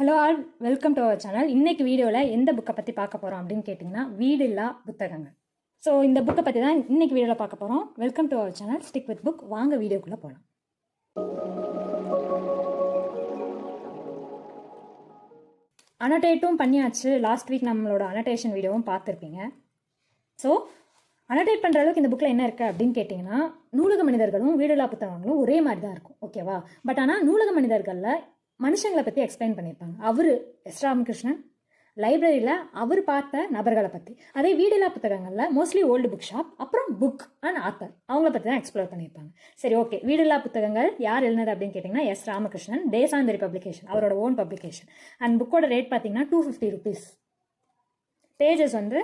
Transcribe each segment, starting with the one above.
Hello all welcome to our channel இன்றைக்கு வீடியோவில் எந்த புக்கை பற்றி பார்க்க போகிறோம் அப்படின்னு கேட்டிங்கன்னா வீடில்லா புத்தகங்கள். ஸோ இந்த புக்கை பற்றி தான் இன்றைக்கி வீடியோவில் பார்க்க போகிறோம் welcome to our channel stick with book வாங்க வீடியோக்குள்ளே போகலாம் அனடேட்டும் பண்ணியாச்சு. லாஸ்ட் வீக் நம்மளோட அனடேஷன் வீடியோவும் பார்த்துருப்பீங்க. ஸோ அனடேட் பண்ணுற அளவுக்கு இந்த புக்கில் என்ன இருக்குது அப்படின்னு கேட்டிங்கன்னா நூலக மனிதர்களும் வீடுலா புத்தகங்களும் ஒரே மாதிரி தான் இருக்கும் ஓகேவா பட் ஆனால் நூலக மனிதர்களில் மனுஷங்களை பற்றி எக்ஸ்பிளைன் பண்ணியிருப்பாங்க. அவர் எஸ் ராமகிருஷ்ணன். லைப்ரரியில் அவர் பார்த்த நபர்களை பற்றி அதே வீடிலா புத்தகங்களில் மோஸ்ட்லி ஓல்டு புக் ஷாப் அப்புறம் புக் அண்ட் ஆத்தர் அவங்கள பற்றி தான் எக்ஸ்ப்ளோர் பண்ணியிருப்பாங்க. சரி ஓகே வீடிலா புத்தகங்கள் யார் எழுதுனது அப்படின்னு கேட்டிங்கன்னா எஸ் ராமகிருஷ்ணன் தேசாந்தரி பப்ளிகேஷன் அவரோட ஓன் பப்ளிகேஷன் அண்ட் புக்கோட ரேட் பார்த்தீங்கன்னா டூ ஃபிஃப்டி ருபீஸ் பேஜஸ் வந்து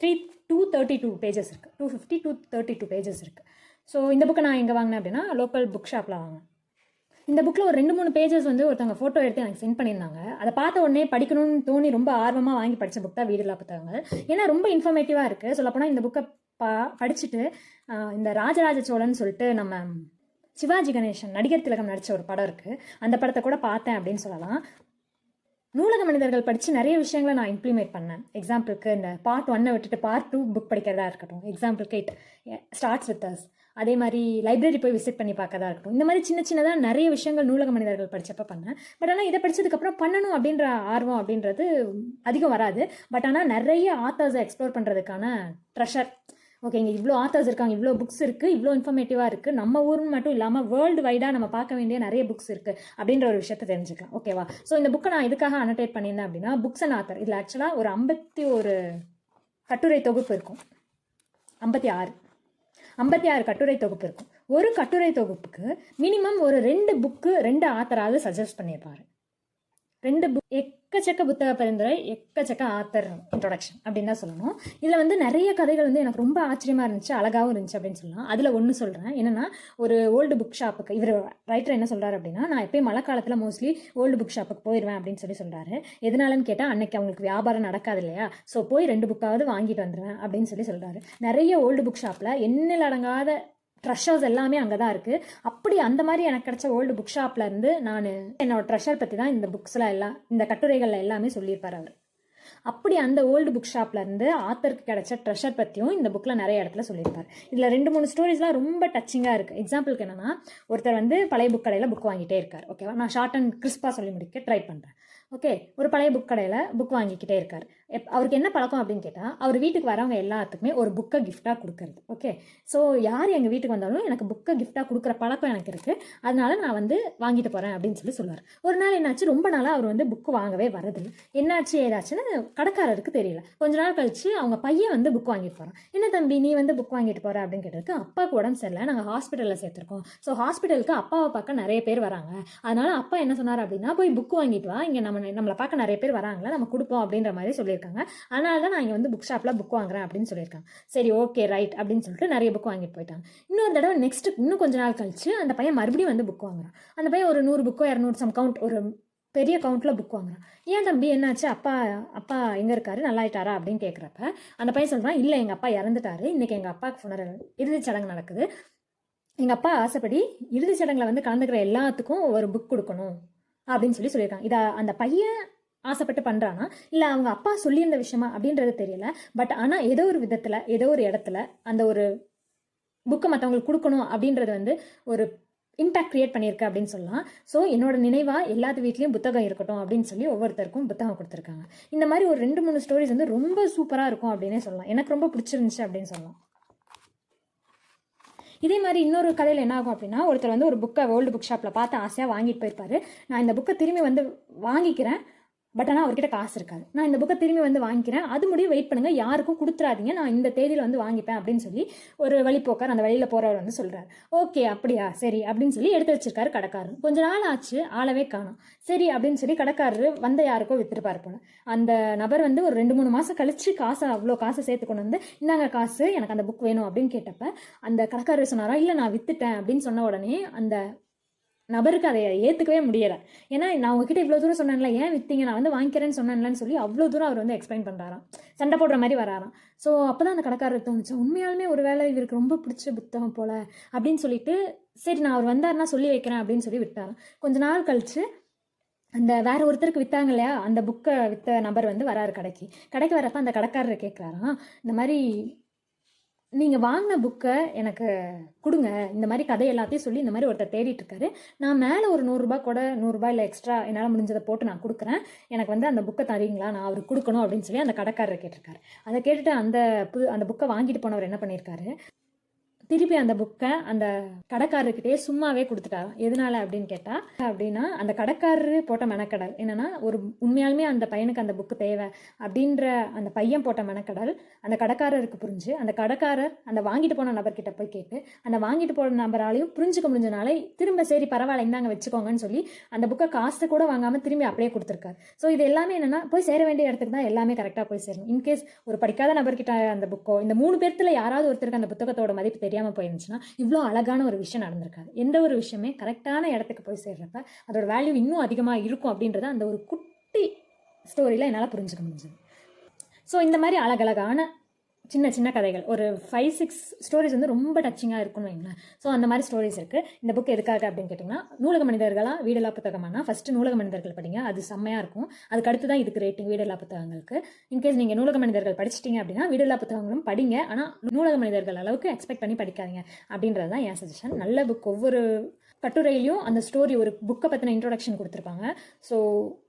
three two thirty two pages இருக்குது two fifty two thirty two pages இருக்குது ஸோ இந்த புக்கை நான் எங்கே வாங்கினேன் அப்படின்னா லோக்கல் புக் ஷாப்பில் வாங்கினேன். இந்த புக்கில் ஒரு ரெண்டு மூணு பேஜஸ் வந்து ஒருத்தவங்க ஃபோட்டோ எடுத்து எனக்கு சென்ட் பண்ணியிருந்தாங்க. அதை பார்த்த உடனே படிக்கணும்னு தோணி ரொம்ப ஆர்வமாக வாங்கி படித்த புக் தான் வீடுலா புத்தகங்கள். ஏன்னா ரொம்ப இன்ஃபர்மேட்டிவாக இருக்குது சொல்லப்போனால் இந்த புக்கை பா படிச்சுட்டு இந்த ராஜராஜ சோழன் சொல்லிட்டு நம்ம சிவாஜி கணேசன் நடிகர் திலகம் நடித்த ஒரு படம் இருக்குது அந்த படத்தை கூட பார்த்தேன் அப்படின்னு சொல்லலாம். நூலக மனிதர்கள் படித்து நிறைய விஷயங்களை நான் இம்ப்ளிமெண்ட் பண்ணேன். எக்ஸாம்பிளுக்கு இந்த பார்ட் ஒன்னை விட்டுட்டு பார்ட் டூ புக் படிக்கிறதா இருக்கட்டும். எக்ஸாம்பிளுக்கு இட் ஸ்டார்ட்ஸ் வித் அஸ் அதே மாதிரி லைப்ரரி போய் விசிட் பண்ணி பார்க்கறதா இருக்கட்டும். இந்த மாதிரி சின்ன சின்னதாக நிறைய விஷயங்கள் நூலக மனிதர்கள் படித்தப்ப பண்ணேன். பட் ஆனால் இதை படிச்சதுக்கப்புறம் பண்ணணும் அப்படின்ற ஆர்வம் அப்படின்றது அதிகம் வராது. பட் ஆனால் நிறைய ஆத்தர்ஸை எக்ஸ்ப்ளோர் பண்ணுறதுக்கான ட்ரெஷர் ஓகே இங்கே இவ்வளோ ஆத்தர்ஸ் இருக்காங்க இவ்வளோ புக்ஸ் இருக்குது இவ்வளோ இன்ஃபர்மேட்டிவாக இருக்குது நம்ம ஊர்னு மட்டும் இல்லாமல் வேர்ல்டு வைடாக நம்ம பார்க்க வேண்டிய நிறைய புக்ஸ் இருக்குது அப்படின்ற ஒரு விஷயத்தை தெரிஞ்சுக்கலாம். ஓகேவா ஸோ இந்த புக்கை நான் இதுக்காக அனடேட் பண்ணியிருந்தேன் அப்படின்னா புக்ஸ் அண்ட் ஆத்தர் இதில் ஆக்சுவலாக ஒரு ஐம்பத்தி ஒரு கட்டுரை தொகுப்பு இருக்கும். ஐம்பத்தி ஆறு. ஐம்பத்தி ஆறு கட்டுரை தொகுப்பு இருக்கும். ஒரு கட்டுரை தொகுப்புக்கு மினிமம் ஒரு ரெண்டு புக்கு ரெண்டு ஆத்தராவது சஜஸ்ட் பண்ணியிருப்பாரு. ரெண்டு புக் எக்கச்சக்க புத்தக பரிந்துரை எக்கச்சக்க ஆத்தர் இன்ட்ரொடக்ஷன் அப்படின்னு தான் சொல்லணும். இதில் வந்து நிறைய கதைகள் வந்து எனக்கு ரொம்ப ஆச்சரியமாக இருந்துச்சு அழகாகவும் இருந்துச்சு அப்படின்னு சொல்லலாம். அதில் ஒன்று சொல்கிறேன் என்னென்னா ஒரு ஓல்டு புக் ஷாப்புக்கு இவர் ரைட்டர் என்ன சொல்கிறாரு அப்படின்னா நான் எப்பயும் மழை காலத்தில் மோஸ்ட்லி ஓல்டு புக் ஷாப்புக்கு போயிடுவேன் அப்படின்னு சொல்லி சொல்கிறாரு எதனாலன்னு கேட்டால் அன்னைக்கு அவங்களுக்கு வியாபாரம் நடக்காது இல்லையா? ஸோ போய் ரெண்டு புக்காவது வாங்கிட்டு வந்துடுவேன் அப்படின்னு சொல்லி சொல்கிறாரு நிறைய ஓல்டு புக் ஷாப்பில் எண்ணில் அடங்காத ட்ரெஷர்ஸ் எல்லாமே அங்கே தான் இருக்குது அப்படி அந்த மாதிரி எனக்கு கிடைச்ச ஓல்டு புக் ஷாப்லேருந்து நான் என்னோட ட்ரெஷர் பற்றி தான் இந்த புக்ஸில் எல்லாம் இந்த கட்டுரைகளில் எல்லாமே சொல்லியிருப்பார் அவர். அப்படி அந்த ஓல்டு புக் ஷாப்லேருந்து ஆத்தருக்கு கிடைச்ச ட்ரெஷர் பற்றியும் இந்த புக்கில் நிறைய இடத்துல சொல்லியிருப்பார். இதில் ரெண்டு மூணு ஸ்டோரிஸ்லாம் ரொம்ப டச்சிங்காக இருக்குது எக்ஸாம்பிளுக்கு என்னென்னா ஒருத்தர் வந்து பழைய புக் கடையில் புக் வாங்கிட்டே இருக்கார் ஓகேவா நான் ஷார்ட் அண்ட் கிறிஸ்பாக சொல்லி முடிக்க ட்ரை பண்ணுறேன் ஓகே ஒரு பழைய புக் கடையில் புக் வாங்கிக்கிட்டே இருக்கார். எப் அவருக்கு என்ன பழக்கம் அப்படின்னு கேட்டால் அவர் வீட்டுக்கு வரவங்க எல்லாத்துக்குமே ஒரு புக்கை கிஃப்டாக கொடுக்குறது. ஓகே ஸோ யார் எங்கள் வீட்டுக்கு வந்தாலும் எனக்கு புக்கை கிஃப்டாக கொடுக்குற பழக்கம் எனக்கு இருக்குது அதனால நான் வந்து வாங்கிட்டு போகிறேன் அப்படின்னு சொல்லி சொல்லுவார். ஒரு நாள் என்னாச்சு ரொம்ப நாளாக அவர் வந்து புக்கு வாங்கவே வரதில்லை என்னாச்சு ஏதாச்சுன்னு கடைக்காரருக்கு தெரியல. கொஞ்ச நாள் கழிச்சு அவங்க பையன் வந்து புக் வாங்கிட்டு போகிறான் என்ன தம்பி நீ வந்து புக் வாங்கிட்டு போகிற அப்படின்னு கேட்டதுக்கு அப்பாவுக்கு உடம்பு சரியில்லை நாங்கள் ஹாஸ்பிட்டலில் சேர்த்துருக்கோம். ஸோ ஹாஸ்பிட்டலுக்கு அப்பாவை பார்க்க நிறைய பேர் வராங்க. அதனால் அப்பா என்ன சொன்னார் அப்படின்னா போய் புக் வாங்கிட்டு வா இங்கே நம்ம நம்மளை பார்க்க நிறைய பேர் வராங்களா நம்ம கொடுப்போம் அப்படின்ற மாதிரி சொல்லியிருக்காங்க. அதனால தான் நான் இங்கே வந்து புக் ஷாப்பில் புக் வாங்குறேன் அப்படின்னு சொல்லியிருக்காங்க. சரி ஓகே ரைட் அப்படின்னு சொல்லிட்டு நிறைய புக் வாங்கிட்டு போயிட்டாங்க. இன்னொரு தடவை நெக்ஸ்ட் இன்னும் கொஞ்ச நாள் கழிச்சு அந்த பையன் மறுபடியும் வந்து புக் வாங்குறான். அந்த பையன் ஒரு நூறு புக்கோ இரநூறு சம் கவுண்ட் ஒரு பெரிய கவுண்ட்டில் புக் வாங்குறான். ஏன் தம்பி என்னாச்சு? அப்பா அப்பா எங்கே இருக்காரு? நல்லாயிட்டாரா அப்படின்னு கேட்குறப்ப அந்த பையன் சொல்கிறான் இல்லை எங்கள் அப்பா இறந்துட்டாரு. இன்றைக்கி எங்கள் அப்பாவுக்கு ஃபுனரல் இறுதிச் சடங்கு நடக்குது. எங்கள் அப்பா ஆசைப்படி இறுதிச் சடங்கில் வந்து கலந்துக்கிற எல்லாத்துக்கும் ஒரு புக் கொடுக்கணும். அப்படின்னு சொல்லி சொல்லியிருக்காங்க. இதை அந்த பையன் ஆசைப்பட்டு பண்ணுறானா இல்லை அவங்க அப்பா சொல்லியிருந்த விஷயமா அப்படின்றது தெரியல. பட் ஆனால் ஏதோ ஒரு விதத்தில் ஏதோ ஒரு இடத்துல அந்த ஒரு புக்கை மற்றவங்களுக்கு கொடுக்கணும் அப்படின்றது வந்து ஒரு இம்பேக்ட் க்ரியேட் பண்ணியிருக்கு அப்படின்னு சொல்லலாம். ஸோ என்னோட நினைவாக எல்லாத்து வீட்லேயும் புத்தகம் இருக்கட்டும் அப்படின்னு சொல்லி ஒவ்வொருத்தருக்கும் புத்தகம் கொடுத்துருக்காங்க. இந்த மாதிரி ஒரு ரெண்டு மூணு ஸ்டோரிஸ் வந்து ரொம்ப சூப்பராக இருக்கும் அப்படின்னே சொல்லலாம். எனக்கு ரொம்ப பிடிச்சிருந்துச்சு அப்படின்னு சொல்லலாம். இதே மாதிரி இன்னொரு கதையில் என்ன ஆகும் அப்படின்னா ஒருத்தர் வந்து ஒரு புக்கை ஓல்டு புக் ஷாப்பில் பார்த்து ஆசையாக வாங்கிட்டு போயிருப்பாரு. நான் இந்த புக்கை திரும்பி வந்து வாங்கிக்கிறேன். பட் ஆனால் அவர்கிட்ட காசு இருக்காது. நான் இந்த புக்கை திரும்பி வந்து வாங்கிக்கிறேன். அது முடியும் வெயிட் பண்ணுங்க. யாருக்கும் கொடுத்துறாதீங்க. நான் இந்த தேதியில் வந்து வாங்கிப்பேன் அப்படின்னு சொல்லி ஒரு வழிப்போக்கார் அந்த வழியில் போகிறவர் வந்து சொல்கிறார் ஓகே அப்படியா? சரி அப்படின்னு சொல்லி எடுத்து வச்சிருக்காரு கடைக்காரர். கொஞ்ச நாள் ஆச்சு ஆளவே காணும். சரி அப்படின்னு சொல்லி கடைக்காரர் வந்த யாருக்கோ வித்துருப்பாரு போல. அந்த நபர் வந்து ஒரு ரெண்டு மூணு மாதம் கழிச்சு காசை அவ்வளோ காசை சேர்த்து கொண்டு வந்து இந்தாங்க காசு எனக்கு அந்த புக் வேணும். அப்படின்னு கேட்டப்ப அந்த கடைக்காரர் சொன்னாரா இல்லை நான் வித்துட்டேன். அப்படின்னு சொன்ன உடனே அந்த நபருக்கு அதை ஏற்றுக்கவே முடியலை. ஏன்னா நான் உங்ககிட்ட இவ்வளோ தூரம் சொன்னேன்ல ஏன் வித்தீங்க? நான் வந்து வாங்கிக்கிறேன்னு சொன்னேன்லன்னு சொல்லி அவ்வளோ தூரம் அவர் வந்து எக்ஸ்பிளைன் பண்ணுறாராம் சண்டை போடுற மாதிரி வராராம். ஸோ அப்போ தான் அந்த கடைக்காரருக்கு தோணுச்சு. உண்மையாலுமே ஒரு வேளை இவருக்கு ரொம்ப பிடிச்ச புத்தகம் போல் அப்படின்னு சொல்லிட்டு சரி நான் அவர் வந்தாருன்னா சொல்லி வைக்கிறேன் அப்படின்னு சொல்லி விட்டாராம். கொஞ்ச நாள் கழித்து அந்த வேற ஒருத்தருக்கு விற்றாங்க இல்லையா அந்த புக்கை விற்ற நபர் வந்து வராரு கடைக்கு. கடைக்கு வரப்ப அந்த கடைக்காரர் கேட்குறாராம் இந்த மாதிரி நீங்கள் வாங்கின புக்கை எனக்கு கொடுங்க. இந்த மாதிரி கதை எல்லாத்தையும் சொல்லி இந்த மாதிரி ஒருத்தர் தேடிட்டு இருக்காரு. நான் மேலே ஒரு நூறுரூபா கூட நூறுரூபா இல்லை எக்ஸ்ட்ரா என்னால் முடிஞ்சதை போட்டு நான் கொடுக்குறேன். எனக்கு வந்து அந்த புக்கை தரீங்களா? நான் அவருக்கு கொடுக்கணும் அப்படின்னு சொல்லி அந்த கடைக்காரர் கேட்டிருக்காரு. அதை கேட்டுட்டு அந்த புது அந்த புக்கை வாங்கிட்டு போனவர் என்ன பண்ணியிருக்காரு? திருப்பி அந்த புக்கை அந்த கடைக்காரர்கிட்டயே சும்மாவே கொடுத்துட்டாராம் எதனால அப்படின்னு கேட்டால் அப்படின்னா அந்த கடைக்காரரு போட்ட மெனக்கடல். என்னன்னா ஒரு உண்மையாலுமே அந்த பையனுக்கு அந்த புக்கு தேவை அப்படின்ற அந்த பையன் போட்ட மெனக்கடல் அந்த கடைக்காரருக்கு புரிஞ்சு அந்த கடைக்காரர் அந்த வாங்கிட்டு போன நபர்கிட்ட போய் கேட்டு அந்த வாங்கிட்டு போன நபராலையும் புரிஞ்சுக்க முடிஞ்சனாலே திரும்ப சரி பரவாயில்ல இந்தாங்க வச்சுக்கோங்கன்னு சொல்லி அந்த புக்கை காசு கூட வாங்காமல் திரும்பி அப்படியே கொடுத்துருக்காரு. ஸோ இது எல்லாமே என்னன்னா போய் சேர வேண்டிய இடத்துக்கு தான் எல்லாமே கரெக்டாக போய் சேரும். இன்கேஸ் ஒரு படிக்காத நபர்கிட்ட அந்த புக்கோ இந்த மூணு பேர்த்துல யாராவது ஒருத்தருக்கு அந்த புத்தகத்தோட மதிப்பு தெரியும் தெரியாமல் போயிருந்துச்சுன்னா இவ்வளோ அழகான ஒரு விஷயம் நடந்திருக்காது. எந்த ஒரு விஷயமே கரெக்டான இடத்துக்கு போய் சேர்றப்ப அதோட வேல்யூ இன்னும் அதிகமாக இருக்கும் அப்படின்றத அந்த ஒரு குட்டி ஸ்டோரியில் என்னால் புரிஞ்சுக்க முடிஞ்சது. ஸோ இந்த மாதிரி அழகழகான சின்ன சின்ன கதைகள். ஒரு ஃபைவ் சிக்ஸ் ஸ்டோரிஸ் வந்து ரொம்ப டச்சிங்காக இருக்கும்னு வைங்களேன். ஸோ அந்த மாதிரி ஸ்டோரிஸ் இருக்குது இந்த புக் எதுக்காக அப்படின்னு கேட்டிங்கன்னா நூலக மனிதர்களாக வீடலா புத்தகமானா ஃபஸ்ட்டு நூலக மனிதர்கள் படிங்க. அது செம்மையாக இருக்கும். அதுக்கு அடுத்து தான் இதுக்கு ரேட்டிங் வீடலா புத்தகங்களுக்கு. இன்கேஸ் நீங்கள் நூலக மனிதர்கள் படிச்சிட்டிங்க அப்படின்னா வீடலா புத்தகங்களும் படிங்க. ஆனால் நூலக மனிதர்கள் அளவுக்கு எக்ஸ்பெக்ட் பண்ணி படிக்காதீங்க. அப்படின்றது தான் என் சஜஷன் நல்ல புக் ஒவ்வொரு கட்டுரையிலையும் அந்த ஸ்டோரி ஒரு புக்கை பற்றின இன்ட்ரொடக்ஷன் கொடுத்துருப்பாங்க. ஸோ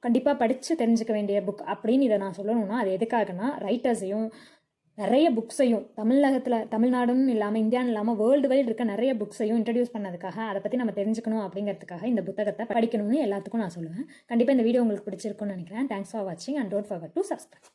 கண்டிப்பாக படித்து தெரிஞ்சுக்க வேண்டிய புக் அப்படின்னு இதை நான் சொல்லணும்னா அது எதுக்காகனா ரைட்டர்ஸையும் நிறைய புக்ஸையும் தமிழகத்தில் தமிழ்நாடுன்னு இல்லாமல் இந்தியான்னு இல்லாமல் வேர்ல்டு வைடு இருக்க நிறைய புக்ஸையும் இன்ட்ரடியூஸ் பண்ணதுக்காக அதை பற்றி நம்ம தெரிஞ்சுக்கணும் அப்படிங்கிறதுக்காக இந்த புத்தகத்தை படிக்கணும்னு எல்லாத்துக்கும் நான் சொல்லுவேன். கண்டிப்பாக இந்த வீடியோ உங்களுக்கு பிடிச்சிருக்கும்னு நினைக்கிறேன். தேங்க்ஸ் ஃபார் வாட்சிங் and don't forget to subscribe